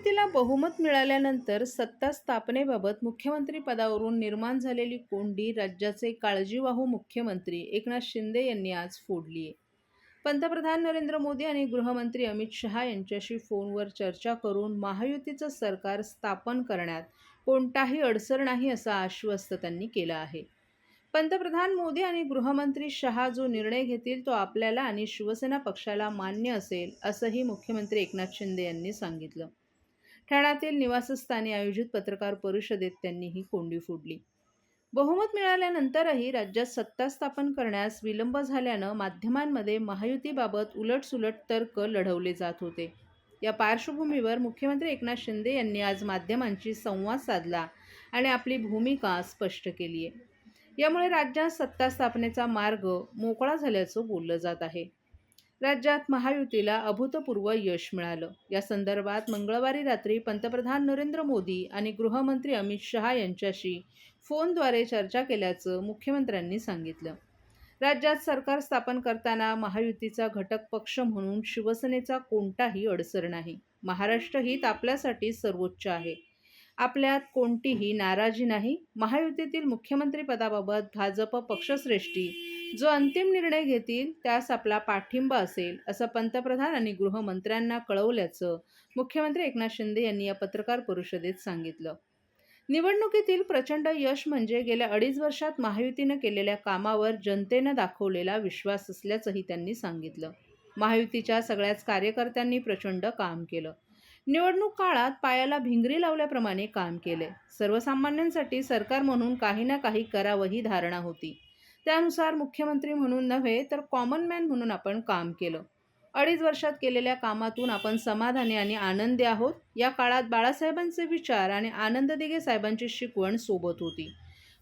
महायुतीला बहुमत मिळाल्यानंतर सत्ता स्थापनेबाबत मुख्यमंत्री पदावरून निर्माण झालेली कोंडी राज्याचे काळजीवाहू मुख्यमंत्री एकनाथ शिंदे यांनी आज फोडली आहे पंतप्रधान नरेंद्र मोदी आणि गृहमंत्री अमित शहा यांच्याशी फोनवर चर्चा करून महायुतीचं सरकार स्थापन करण्यात कोणताही अडसर नाही असं आश्वस्त त्यांनी केलं आहे. पंतप्रधान मोदी आणि गृहमंत्री शहा जो निर्णय घेतील तो आपल्याला आणि शिवसेना पक्षाला मान्य असेल असंही मुख्यमंत्री एकनाथ शिंदे यांनी सांगितलं. ठाण्यातील निवासस्थानी आयोजित पत्रकार परिषदेत त्यांनी ही कोंडी फोडली. बहुमत मिळाल्यानंतरही राज्यात सत्ता स्थापन करण्यास विलंब झाल्यानं माध्यमांमध्ये महायुतीबाबत उलटसुलट तर्क लढवले जात होते. या पार्श्वभूमीवर मुख्यमंत्री एकनाथ शिंदे यांनी आज माध्यमांशी संवाद साधला आणि आपली भूमिका स्पष्ट केली आहे यामुळे राज्यात सत्ता स्थापनेचा मार्ग मोकळा झाल्याचं बोललं जात आहे. राज्यात महायुतीला अभूतपूर्व यश मिळालं. या संदर्भात मंगळवारी रात्री पंतप्रधान नरेंद्र मोदी आणि गृहमंत्री अमित शहा यांच्याशी फोनद्वारे चर्चा केल्याचं मुख्यमंत्र्यांनी सांगितलं. राज्यात सरकार स्थापन करताना महायुतीचा घटक पक्ष म्हणून शिवसेनेचा कोणताही अडसर नाही. महाराष्ट्र हित आपल्यासाठी सर्वोच्च आहे. आपल्यात कोणतीही नाराजी नाही. महायुतीतील मुख्यमंत्रीपदाबाबत भाजप पक्षश्रेष्ठी. जो अंतिम निर्णय घेतील त्यास आपला पाठिंबा असेल असं पंतप्रधान आणि गृहमंत्र्यांना कळवल्याचं मुख्यमंत्री एकनाथ शिंदे यांनी या पत्रकार परिषदेत सांगितलं. निवडणुकीतील प्रचंड यश म्हणजे गेल्या अडीच वर्षात महायुतीनं केलेल्या कामावर जनतेनं दाखवलेला विश्वास असल्याचंही त्यांनी सांगितलं. महायुतीच्या सगळ्याच कार्यकर्त्यांनी प्रचंड काम केलं. निवडणूक काळात पायाला भिंगरी लावल्याप्रमाणे काम केले. सर्वसामान्यांसाठी सरकार म्हणून काही ना काही करावं ही धारणा होती. त्यानुसार मुख्यमंत्री म्हणून नव्हे तर कॉमन मॅन म्हणून आपण काम केलं. अडीच वर्षात केलेल्या कामातून आपण समाधानी आणि आनंदी आहोत. या काळात बाळासाहेबांचे विचार आणि आनंद दिघे साहेबांची शिकवण सोबत होती.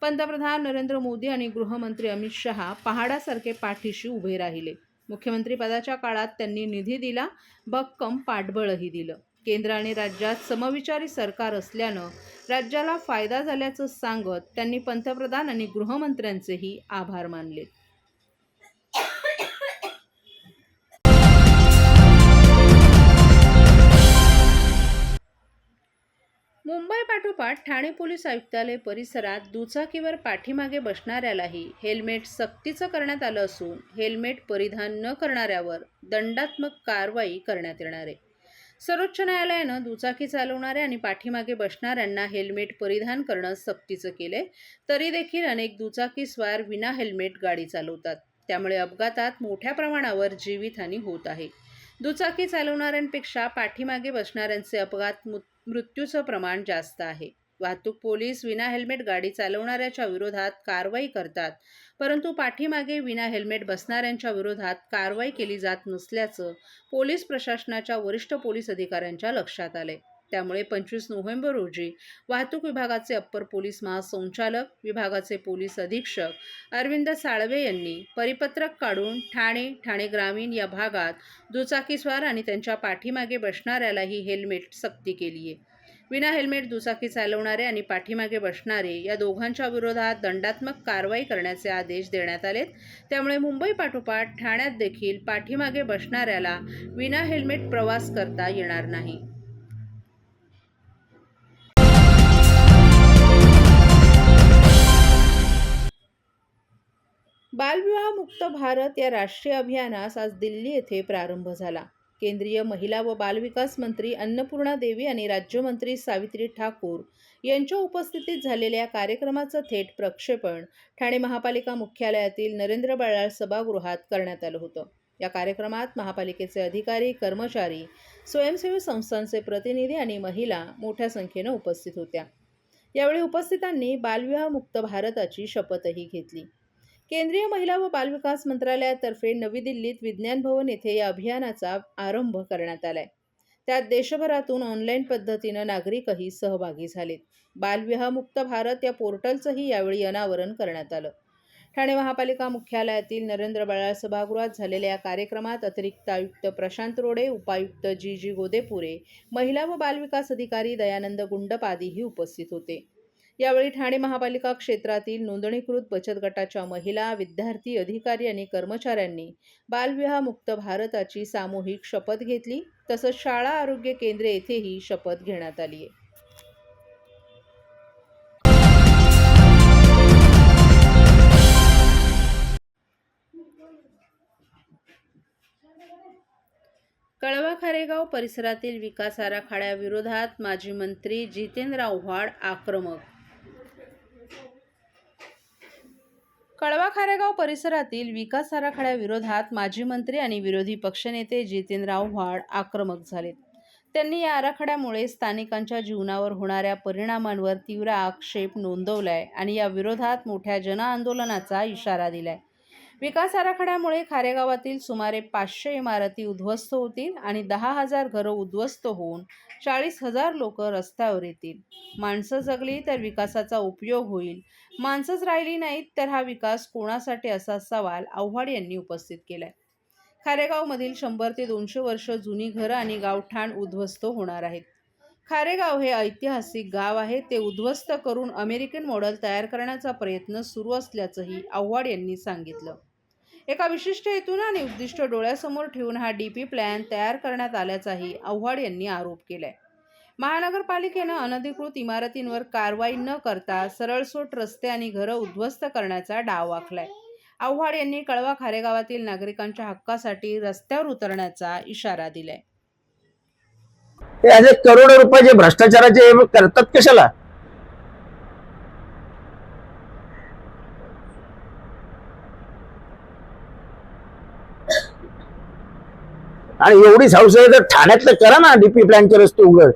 पंतप्रधान नरेंद्र मोदी आणि गृहमंत्री अमित शहा पहाडासारखे पाठीशी उभे राहिले. मुख्यमंत्रीपदाच्या काळात त्यांनी निधी दिला भक्कम पाठबळही दिलं. केंद्र आणि राज्यात समविचारी सरकार असल्यानं राज्याला फायदा झाल्याचं सांगत त्यांनी पंतप्रधान आणि गृहमंत्र्यांचेही आभार मानले. मुंबई पाठोपाठ ठाणे पोलीस आयुक्तालय परिसरात दुचाकीवर पाठीमागे बसणाऱ्यालाही हेल्मेट सक्तीचं करण्यात आलं असून हेल्मेट परिधान न करणाऱ्यावर दंडात्मक कारवाई करण्यात येणार आहे. सर्वोच्च न्यायालयानं दुचाकी चालवणाऱ्या आणि पाठीमागे बसणाऱ्यांना हेल्मेट परिधान करणं सक्तीचं केलंय. तरी देखील अनेक दुचाकी स्वार विना हेल्मेट गाडी चालवतात. त्यामुळे अपघातात मोठ्या प्रमाणावर जीवितहानी होत आहे. दुचाकी चालवणाऱ्यांपेक्षा पाठीमागे बसणाऱ्यांचे अपघात मृत्यूचं प्रमाण जास्त आहे. वाहतूक पोलीस विना हेल्मेट गाडी चालवणाऱ्याच्या विरोधात कारवाई करतात. परंतु पाठीमागे विना हेल्मेट बसणाऱ्यांच्या विरोधात कारवाई केली जात नसल्याचं पोलीस प्रशासनाच्या वरिष्ठ पोलीस अधिकाऱ्यांच्या लक्षात आले त्यामुळे पंचवीस नोव्हेंबर रोजी वाहतूक विभागाचे अप्पर पोलीस महासंचालक विभागाचे पोलीस अधीक्षक अरविंद साळवे यांनी परिपत्रक काढून ठाणे ठाणे ग्रामीण या भागात दुचाकीस्वार आणि त्यांच्या पाठीमागे बसणाऱ्यालाही हेल्मेट सक्ती केली आहे विना हेल्मेट दुचाकी चालवणारे आणि पाठीमागे बसणारे या दोघांच्या विरोधात दंडात्मक कारवाई करण्याचे आदेश देण्यात आलेत. त्यामुळे मुंबई पाठोपाठ ठाण्यात देखील पाठीमागे बसणाऱ्याला विना हेल्मेट प्रवास करता येणार नाही. बालविवाह मुक्त भारत या राष्ट्रीय अभियानास आज दिल्ली येथे प्रारंभ झाला. केंद्रीय महिला व बालविकास मंत्री अन्नपूर्णा देवी आणि राज्यमंत्री सावित्री ठाकूर यांच्या उपस्थितीत झालेल्या कार्यक्रमाचं थेट प्रक्षेपण ठाणे महापालिका मुख्यालयातील नरेंद्र बळाळ सभागृहात करण्यात आलं होतं. या कार्यक्रमात महापालिकेचे अधिकारी कर्मचारी स्वयंसेवी संस्थांचे प्रतिनिधी आणि महिला मोठ्या संख्येनं उपस्थित होत्या. यावेळी उपस्थितांनी बालविवाह मुक्त भारताची शपथही घेतली. केंद्रीय महिला व बालविकास मंत्रालयातर्फे नवी दिल्लीत विज्ञान भवन येथे या अभियानाचा आरंभ करण्यात आलाय. त्यात देशभरातून ऑनलाईन पद्धतीनं नागरिकही सहभागी झालेत. बालविवाहमुक्त भारत या पोर्टलचंही यावेळी अनावरण करण्यात आलं. ठाणे महापालिका मुख्यालयातील नरेंद्र बळाळ सभागृहात झालेल्या या कार्यक्रमात अतिरिक्त आयुक्त प्रशांत रोडे उपायुक्त जी जी गोदेपुरे महिला व बालविकास अधिकारी दयानंद गुंडपादीही उपस्थित होते. यावेळी ठाणे महापालिका क्षेत्रातील नोंदणीकृत बचत गटाच्या महिला विद्यार्थी अधिकारी आणि कर्मचाऱ्यांनी बालविवाह मुक्त भारताची सामूहिक शपथ घेतली. तसंच शाळा आरोग्य केंद्रे येथेही शपथ घेण्यात आली आहे. कळवा खारेगाव परिसरातील विकास आराखड्याविरोधात माजी मंत्री जितेंद्र आव्हाड आक्रमक कळवा खारेगाव परिसरातील विकास आराखड्याविरोधात माजी मंत्री आणि विरोधी पक्षनेते जितेंद्रराव व्हाड आक्रमक झालेत त्यांनी या आराखड्यामुळे स्थानिकांच्या जीवनावर होणाऱ्या परिणामांवर तीव्र आक्षेप नोंदवलाय आणि या विरोधात मोठ्या जनआंदोलनाचा इशारा दिलाय. विकास आराखड्यामुळे खारेगावातील सुमारे पाचशे इमारती उद्ध्वस्त होतील आणि दहा हजार घरं उद्ध्वस्त होऊन चाळीस हजार लोक रस्त्यावर येतील. माणसं जगली तर विकासाचा उपयोग होईल. माणसंच राहिली नाहीत तर हा विकास कोणासाठी असा सवाल आव्हाड यांनी उपस्थित केलाय. खारेगावमधील शंभर ते दोनशे वर्ष जुनी घरं आणि गावठाण उद्ध्वस्त होणार आहेत. खारेगाव हे ऐतिहासिक गाव आहे. ते उद्ध्वस्त करून अमेरिकन मॉडेल तयार करण्याचा प्रयत्न सुरू असल्याचंही आव्हाड यांनी सांगितलं. एका विशिष्ट हेतून आणि उद्दिष्ट डोळ्यासमोर ठेवून हा डी पी प्लॅन तयार करण्यात आल्याचाही आव्हाड यांनी आरोप केलाय. महानगरपालिकेनं अनधिकृत इमारतींवर कारवाई न करता सरळसोट रस्ते आणि घरं उद्ध्वस्त करण्याचा डाव आखलाय. आव्हाड यांनी कळवा खारेगावातील नागरिकांच्या हक्कासाठी रस्त्यावर उतरण्याचा इशारा दिलाय. ते असे करोडो रुपयाचे भ्रष्टाचाराचे हे करतात कशाला? आणि एवढी हौस आहे तर ठाण्यातलं करा ना डीपी प्लॅनचे रस्ते उघड.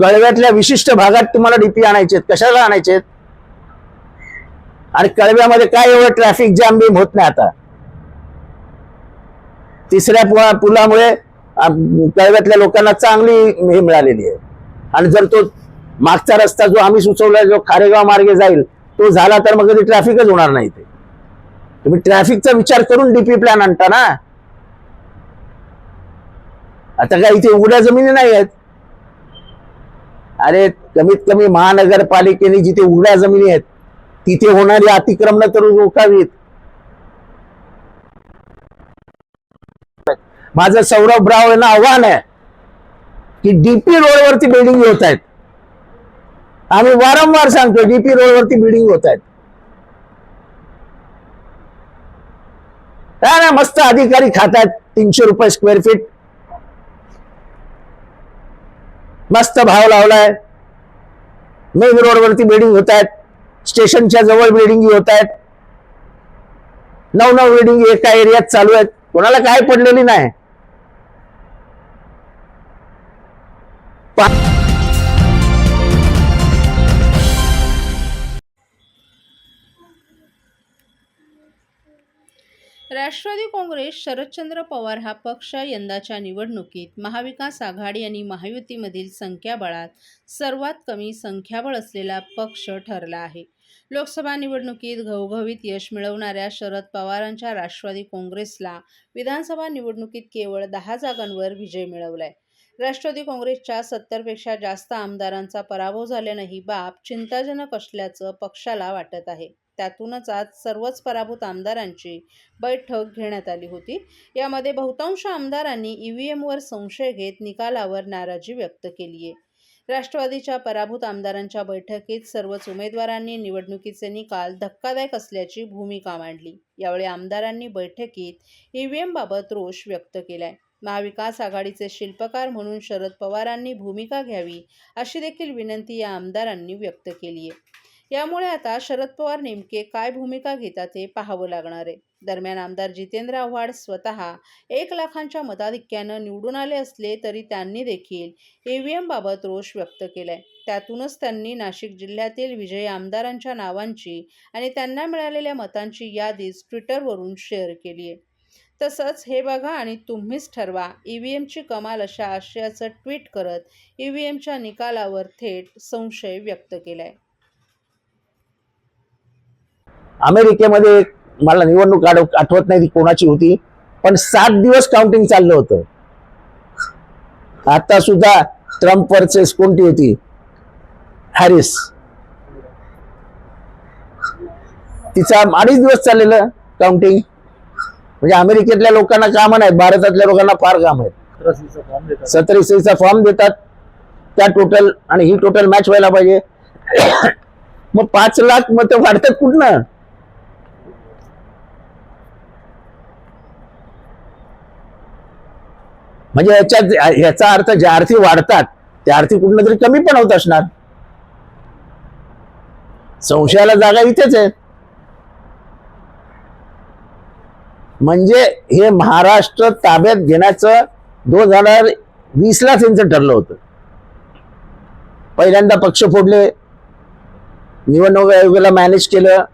कळव्यातल्या विशिष्ट भागात तुम्हाला डीपी आणायचे कशाला आणायचे आणि कळव्यामध्ये काय एवढं ट्रॅफिक जाम बीम होत नाही आता? तिसऱ्या पुला पुलामुळे अं, कळव्यातल्या लोकांना चांगली हे मिळालेली आहे. आणि जर तो मागचा रस्ता जो आम्ही सुचवला जो खारेगाव मार्गे जाईल तो झाला तर मग कधी ट्रॅफिकच होणार नाही ते तुम्ही ट्रॅफिकचा विचार करून डीपी प्लॅन आणता ना. आता काय इथे उघड्या जमिनी नाही आहेत? अरे कमीत कमी महानगरपालिकेने जिथे उघड्या जमिनी आहेत तिथे होणारी अतिक्रमण तर रोखावीत. माझं सौरभ ब्राव यांना आव्हान आहे की डीपी रोडवरती बिल्डिंग होत आहेत. आम्ही वारंवार सांगतो डीपी रोडवरती बिल्डिंग होत आहेत. काय ना मस्त अधिकारी खातात तीनशे रुपये स्क्वेअर फीट मस्त भाव लावलाय. मेन रोडवरती बिल्डिंग होत आहेत. स्टेशनच्या जवळ बिल्डिंग होत आहेत. नऊ नऊ बिल्डिंग एका एरियात चालू आहेत. कोणाला काय पडलेली नाही. राष्ट्रवादी काँग्रेस शरदचंद्र पवार हा पक्ष यंदाच्या निवडणुकीत महाविकास आघाडी आणि महायुतीमधील संख्याबळात सर्वात कमी संख्याबळ असलेला पक्ष ठरला आहे. लोकसभा निवडणुकीत घवघवीत यश मिळवणाऱ्या शरद पवारांच्या राष्ट्रवादी काँग्रेसला विधानसभा निवडणुकीत केवळ दहा जागांवर विजय मिळवलाय. राष्ट्रवादी काँग्रेसच्या सत्तरपेक्षा जास्त आमदारांचा पराभव झाल्यानं ही बाब चिंताजनक असल्याचं पक्षाला वाटत आहे. त्यातूनच आज सर्वच पराभूत आमदारांची बैठक घेण्यात आली होती. यामध्ये बहुतांश आमदारांनी ईव्हीएमवर संशय घेत निकालावर नाराजी व्यक्त केली आहे. राष्ट्रवादीच्या पराभूत आमदारांच्या बैठकीत सर्वच उमेदवारांनी निवडणुकीचे निकाल धक्कादायक असल्याची भूमिका मांडली. यावेळी आमदारांनी बैठकीत ई व्ही एमबाबत रोष व्यक्त केलाय. महाविकास आघाडीचे शिल्पकार म्हणून शरद पवारांनी भूमिका घ्यावी अशी देखील विनंती या आमदारांनी व्यक्त केली आहे. यामुळे आता शरद पवार नेमके काय भूमिका घेतात हे पाहावं लागणार आहे. दरम्यान आमदार जितेंद्र आव्हाड स्वतः एक लाखांच्या मताधिक्यानं निवडून आले असले तरी त्यांनी देखील ईव्हीएम एमबाबत रोष व्यक्त केलाय. त्यातूनच त्यांनी नाशिक जिल्ह्यातील विजयी आमदारांच्या नावांची आणि त्यांना मिळालेल्या मतांची यादीच ट्विटरवरून शेअर केली आहे. तसंच हे बघा आणि तुम्हीच ठरवा. ई व्ही एमची कमाल अशा आशयाचं ट्विट करत ई व्ही एमच्या निकालावर थेट संशय व्यक्त केलाय. अमेरिकेमध्ये मला निवडणूक आठवत नाही ती कोणाची होती पण सात दिवस काउंटिंग चाललं होतं. आता सुद्धा ट्रम्प वर्सेस कोणती होती? हॅरिस तिचा अडीच दिवस चाललेलं काउंटिंग म्हणजे अमेरिकेतल्या लोकांना कामं नाहीत भारतातल्या लोकांना फार काम आहेत सत्तर फॉर्म देतात. त्या टोटल आणि ही टोटल मॅच व्हायला पाहिजे. मग पाच लाख मत वाढतात कुठनं? म्हणजे याच्यात याचा अर्थ ज्या अर्थी वाढतात त्या अर्थी कुठनं तरी कमी पण होत असणार. संशयाला जागा इथेच आहे. म्हणजे हे महाराष्ट्र ताब्यात घेण्याचं दोन हजार वीस त्यांचं ठरलं होतं. पहिल्यांदा पक्ष फोडले निवडणूक आयोगाला मॅनेज केलं